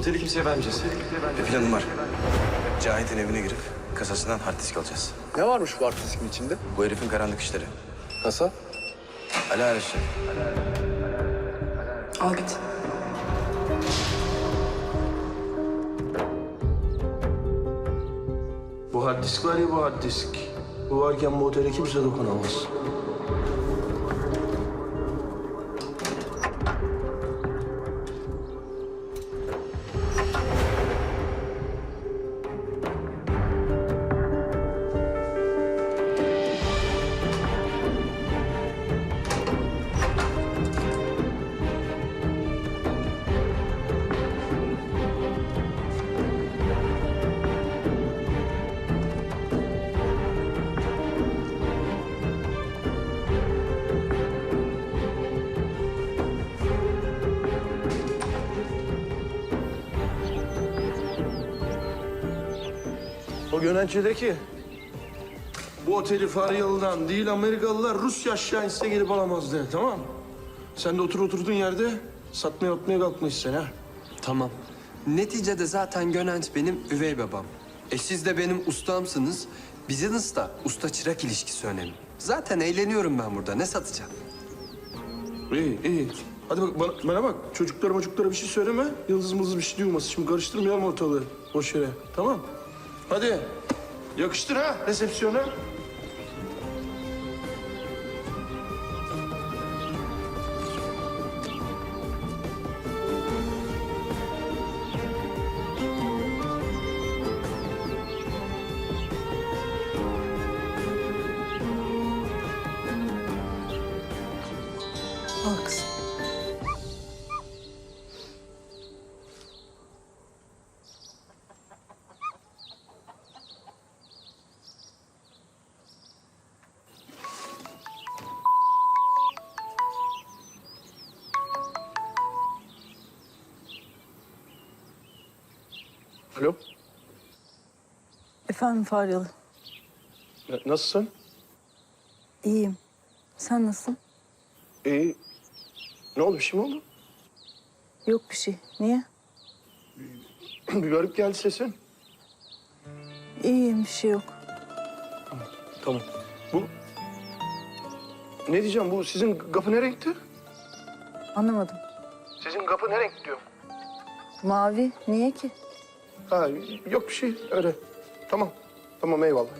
Oteli kimseye vermeyeceğiz. Bir planım var. Cahit'in evine girip kasasından hard disk alacağız. Ne varmış bu hard diskin içinde? Bu herifin karanlık işleri. Kasa? Ali Arış'ı. Al git. Bu hard disk var ya bu hard disk. Bu varken bu otele kimse dokunamaz. O Gönençe'deki bu oteli Faryalı'dan değil Amerikalılar Rusya aşağı inse gelip alamaz de tamam? Sen de otur oturduğun yerde satmaya atmaya kalkmışsın ha. Tamam. Neticede zaten Gönenç benim üvey babam. E siz de benim ustamsınız. Business'ta usta çırak ilişkisi önemli. Zaten eğleniyorum ben burada. Ne satacağım? İyi iyi. Hadi bak bana, bana bak çocuklara çocuklara bir şey söyleme. Yıldız mıldız bir şey duymasın. Şimdi karıştırmayalım ortalığı boş yere. Tamam. Hadi. Yakıştır ha resepsiyona. Alo. Efendim Faryalı. n- Nasılsın? İyiyim. Sen nasılsın? İyi. Ne oldu bir şey mi oldu? Yok bir şey. Niye? bir garip geldi sesin. İyiyim bir şey yok. Tamam. Bu... Ne diyeceğim bu sizin kapı nereye gitti? Anlamadım. Sizin kapı nereye gidiyor? Mavi niye ki? Ha yok bir şey öyle. Tamam. Tamam eyvallah.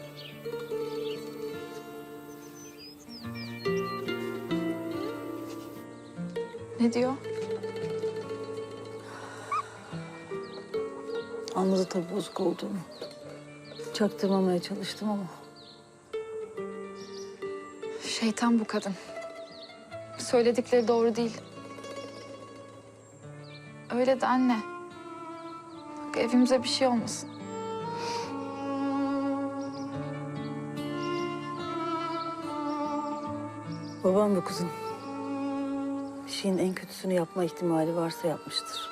Ne diyor? Anladı tabii bozuk olduğumu. Çaktırmamaya çalıştım ama. Şeytan bu kadın. Söyledikleri doğru değil. Öyle de anne. Evimize bir şey olmasın. Babam bu kızım. Bir şeyin en kötüsünü yapma ihtimali varsa yapmıştır.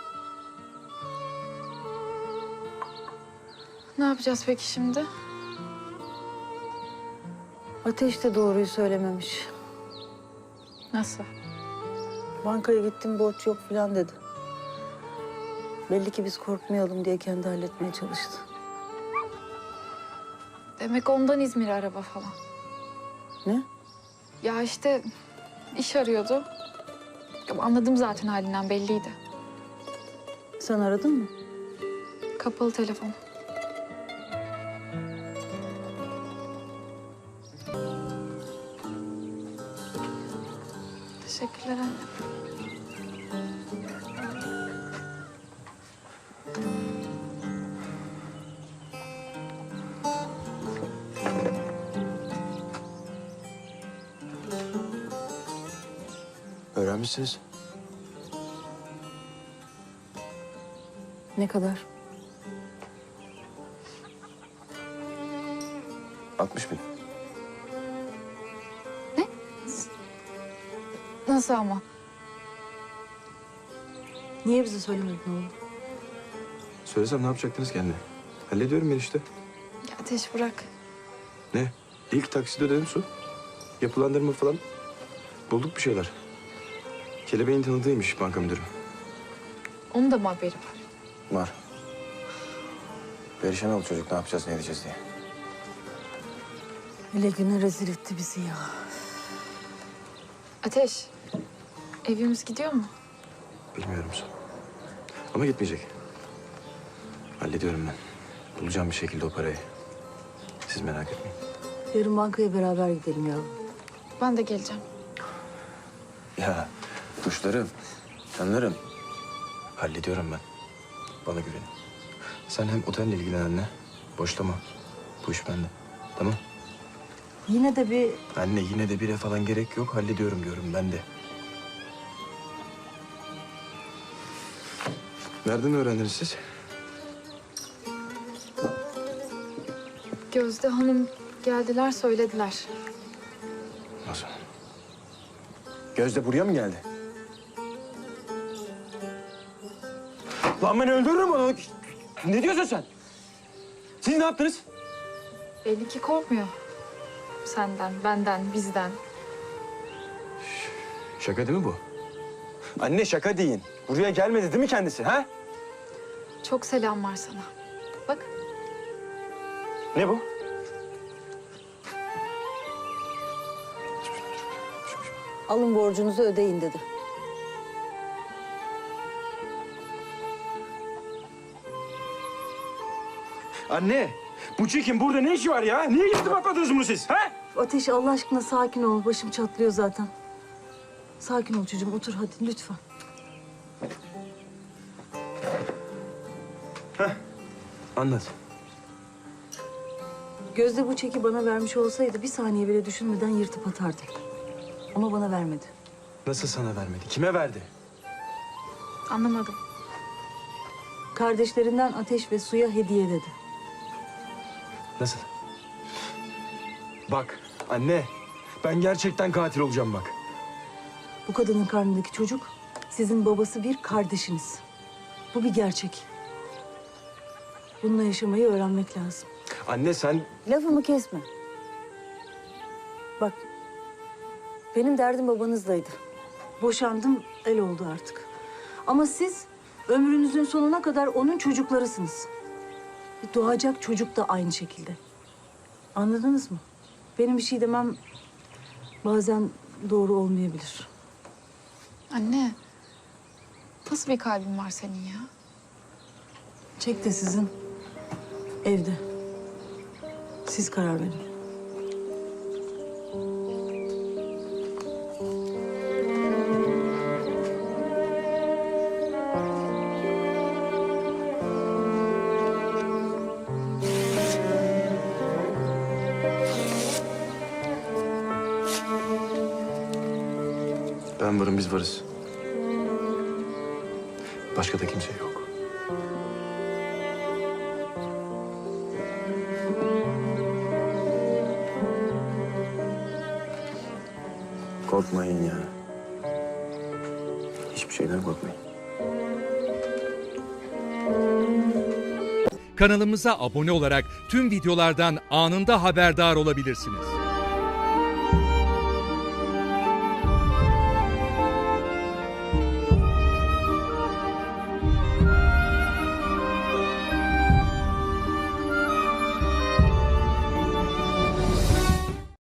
Ne yapacağız peki şimdi? Ateş de doğruyu söylememiş. Nasıl? Bankaya gittim borç yok falan dedi. Belli ki biz korkmayalım diye kendi halletmeye çalıştı. Demek ondan İzmir araba falan. Ne? Ya işte iş arıyordu. Ya Anladım zaten halinden belliydi. Sen aradın mı? Kapalı telefon. Teşekkürler anne. Öğrenmişsiniz. Ne kadar? 60 bin. Nasıl ama? Niye bize söylemedin oğlum? Söylesem ne yapacaktınız kendine? Hallediyorum ben işte. Ya ateş bırak. Ne? İlk takside ödedim su. Yapılandırma falan. Bulduk bir şeyler. Kelebeğin tanıdığıymış banka müdürü. Onun da mı haberi var? Var. Perişan oldu çocuk ne yapacağız ne edeceğiz diye. Hele güne rezil etti bizi ya. Ateş, evimiz gidiyor mu? Bilmiyorum Su. Ama gitmeyecek. Hallediyorum ben. Bulacağım bir şekilde o parayı. Siz merak etmeyin. Yarın bankaya beraber gidelim yavrum. Ben de geleceğim. Ya kuşlarım, canlarım. Hallediyorum ben. Bana güvenin. Sen hem otelle ilgilen anne. Boşlama. Bu iş bende. Tamam? Yine de bir Anne yine de bire falan gerek yok. Hallediyorum diyorum ben de. Nereden öğrendiniz siz? Gözde Hanım geldiler söylediler. Nasıl? Gözde buraya mı geldi? Lan ben öldürürüm onu. Ne diyorsun sen? Siz ne yaptınız? Belli ki korkmuyor. Senden, benden, bizden. Şaka değil mi bu? Anne şaka deyin. Buraya gelmedi değil mi kendisi ha? Çok selam var sana. Bak Ne bu? alın borcunuzu ödeyin dedi. Anne, bu çekin burada ne işi var ya? Niye gidip atmadınız bunu siz ha? Ateş Allah aşkına sakin ol. Başım çatlıyor zaten. Sakin ol çocuğum. Otur hadi lütfen. Anlat. Gözde bu çeki bana vermiş olsaydı bir saniye bile düşünmeden yırtıp atardı. Ama bana vermedi. Nasıl sana vermedi? Kime verdi? anlamadım. Kardeşlerinden Ateş ve Su'ya hediye dedi. Nasıl? Bak anne. Ben gerçekten katil olacağım bak. Bu kadının karnındaki çocuk sizin babası bir kardeşiniz. Bu bir gerçek. Bununla yaşamayı öğrenmek lazım. Anne sen Lafımı kesme. Bak, benim derdim babanızdaydı. Boşandım, el oldu artık. Ama siz ömrünüzün sonuna kadar onun çocuklarısınız. Doğacak çocuk da aynı şekilde. Anladınız mı? Benim bir şey demem bazen doğru olmayabilir. Anne, nasıl bir kalbin var senin ya? Çek de sizin evde. Siz karar verin. Varım biz varız. Başka da kimse yok. Korkmayın ya. Hiçbir şeyden korkmayın. Kanalımıza abone olarak tüm videolardan anında haberdar olabilirsiniz.